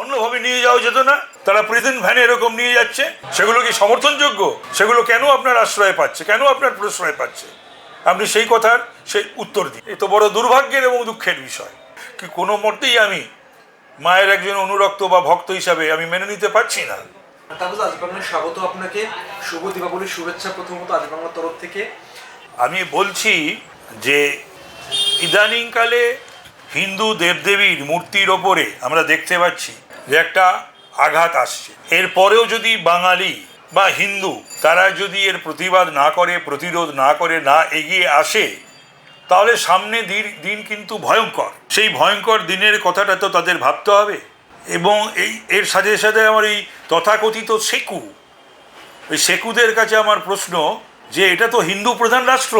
অন্যভাবে নিয়ে যাওয়া যেত না। তারা প্রেজেন্ট ভ্যানে এরকম নিয়ে যাচ্ছে। সেগুলো কি সমর্থনযোগ্য? সেগুলো কেন আপনার আশ্রয় পাচ্ছে? কেন আপনার প্রশ্রয় পাচ্ছে? আপনি সেই কথার সেই উত্তর দিন। এ তো বড় দুর্ভাগ্যের এবং দুঃখের বিষয়। কি কোনো মতেই আমি মায়ের একজন অনুরক্ত বা ভক্ত হিসাবে আমি মেনে নিতে পারছি না। তাহলে আজ স্বাগত আপনাকে। শুভ দীপাবলির শুভেচ্ছা প্রথমত আজ বাংলার তরফ থেকে। আমি বলছি যে ইদানিংকালে হিন্দু দেবদেবীর মূর্তির ওপরে আমরা দেখতে পাচ্ছি যে একটা আঘাত আসছে। এরপরেও যদি বাঙালি বা হিন্দু তারা যদি এর প্রতিবাদ না করে, প্রতিরোধ না করে, না এগিয়ে আসে, তাহলে সামনে দিন দিন কিন্তু ভয়ঙ্কর। সেই ভয়ঙ্কর দিনের কথাটা তো তাদের ভাবতে হবে। এবং এই, এর সাথে সাথে আমার এই তথাকথিত সেকু। ওই সেকুদের কাছে আমার প্রশ্ন যে এটা তো হিন্দু প্রধান রাষ্ট্র,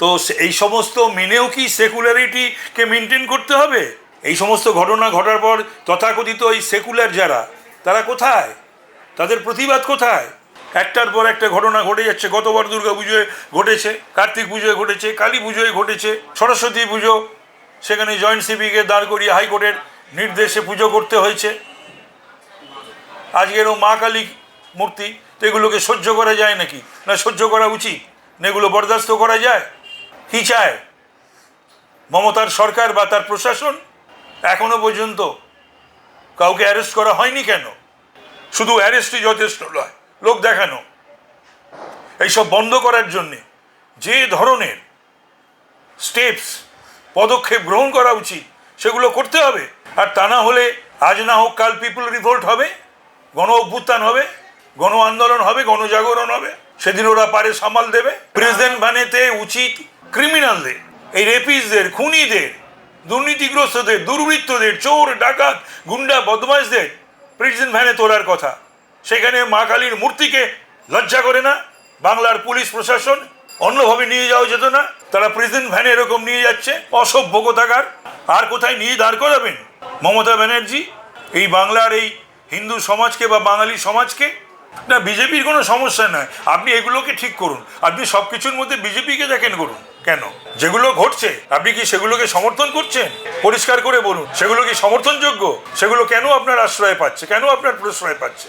তো এই সমস্ত মেনেও কি সেকুলারিটিকে মেনটেন করতে হবে? এই সমস্ত ঘটনা ঘটার পর তথাকথিত এই সেকুলার যারা, তারা কোথায়? তাদের প্রতিবাদ কোথায়? একটার পর একটা ঘটনা ঘটে যাচ্ছে, গতবার দুর্গা পুজোয় ঘটেছে, কার্তিক পুজোয় ঘটেছে, কালী পুজোয় ঘটেছে, সরস্বতী পুজো, সেখানে জয়েন্ট সিপিকে দাঁড় করিয়ে হাইকোর্টের নির্দেশে পুজো করতে হয়েছে। আজকেরও মা কালী মূর্তি, তো এগুলোকে সহ্য করা যায় নাকি? না সহ্য করা উচিত? না এগুলো বরদাস্ত করা যায়? কি চায়? মমতার সরকার বা তার প্রশাসন? এখনও পর্যন্ত কাউকে অ্যারেস্ট করা হয়নি কেন? শুধু অ্যারেস্টই যথেষ্ট নয়, লোক দেখানো। এইসব বন্ধ করার জন্যে যে ধরনের স্টেপস পদক্ষেপ গ্রহণ করা উচিত, সেগুলো করতে হবে। আর তা না হলে আজ না হোক কাল পিপুল রিভোল্ট হবে, গণ অভ্যুত্থান হবে, গণ আন্দোলন হবে, গণজাগরণ হবে। সেদিন ওরা পারে সামাল দেবে। প্রেসিডেন্ট বানেতে উচিত ক্রিমিনালদের এই রেপিসদের খুনিদের দুর্নীতিগ্রস্তদের, দুর্বৃত্তদের, চোর, ডাকাত, গুন্ডা, বদমাইশদের প্রেসিডেন্ট ভ্যানে তোলার কথা। সেখানে মা কালীর মূর্তিকে লজ্জা করে না, বাংলার পুলিশ প্রশাসন অন্যভাবে নিয়ে যাওয়া যেত না, তারা প্রেসিডেন্ট ভ্যানে এরকম নিয়ে যাচ্ছে, অসভ্য কোথাকার। আর কোথায় নিয়ে দাঁড় করাবেন? মমতা ব্যানার্জি, এই বাংলার এই হিন্দু সমাজকে বা বাঙালি সমাজকে? না, বিজেপির কোনো সমস্যা নয় আপনি এগুলোকে ঠিক করুন। আপনি সব কিছুর মধ্যে বিজেপিকে দেখেন করুন কেন? যেগুলো ঘটছে, আপনি কি সেগুলোকে সমর্থন করছেন? পরিষ্কার করে বলুন, সেগুলো কি সমর্থনযোগ্য? সেগুলো কেন আপনার আশ্রয় পাচ্ছে? কেন আপনার প্রশ্রয় পাচ্ছে?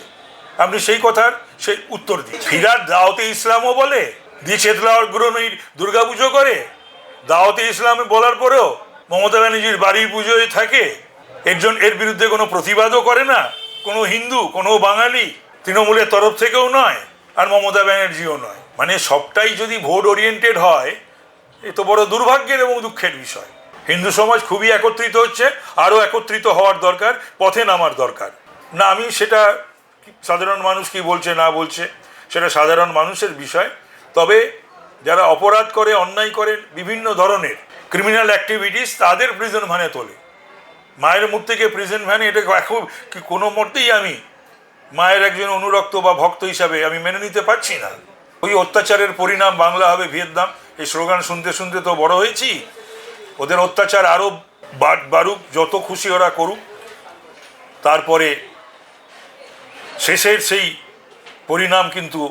আপনি সেই কথার সেই উত্তর দিন। ফিরার দাওতে ইসলামও বলে দিয়ে গ্রহণীর দুর্গা পুজো করে। দাওতে ইসলামে বলার পরেও মমতা ব্যানার্জির বাড়ির পুজোয় থাকে। একজন এর বিরুদ্ধে কোনো প্রতিবাদও করে না। কোনো হিন্দু, কোনো বাঙালি তৃণমূলের তরফ থেকেও নয়, আর মমতা ব্যানার্জিও নয়। মানে সবটাই যদি ভোট ওরিয়েন্টেড হয় এ তো বড় দুর্ভাগ্যের এবং দুঃখের বিষয়। হিন্দু সমাজ খুবই একত্রিত হচ্ছে, আরও একত্রিত হওয়ার দরকার, পথে নামার দরকার। না, আমি সেটা সাধারণ মানুষ কি বলছে, না বলছে, সেটা সাধারণ মানুষের বিষয়। তবে যারা অপরাধ করে, অন্যায় করেন বিভিন্ন ধরনের ক্রিমিনাল অ্যাক্টিভিটিস তাদের প্রিজন ভ্যানে তোলে। মায়ের মুখ থেকে প্রিজন ভ্যানে এটা এখন কোনো মতেই আমি মায়ের একজন অনুরক্ত বা ভক্ত হিসাবে আমি মেনে নিতে পারছি না। ওই অত্যাচারের পরিণাম বাংলা হবে ভিয়েতনাম। এই স্লোগান শুনতে শুনতে তো বড় হয়েছি। ওদের অত্যাচার আরও বাড়ুক, যত খুশি ওরা করুক। তারপরে শেষের সেই পরিণাম কিন্তু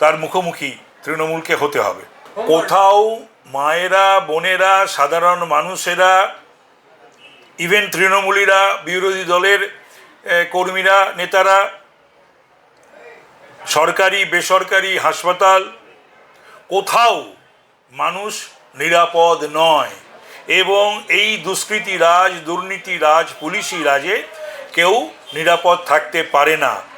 তার মুখোমুখি তৃণমূলকে হতে হবে। কোথাও মায়েরা, বোনেরা, সাধারণ মানুষেরা ইভেন তৃণমূলীরা, বিরোধী দলের কর্মীরা, নেতারা, সরকারি, বেসরকারি হাসপাতাল, কোথাও মানুষ নিরাপদ নয়। এবং এই দুষ্কৃতি রাজ, দুর্নীতি রাজ, পুলিশি রাজে কেউ নিরাপদ থাকতে পারে না।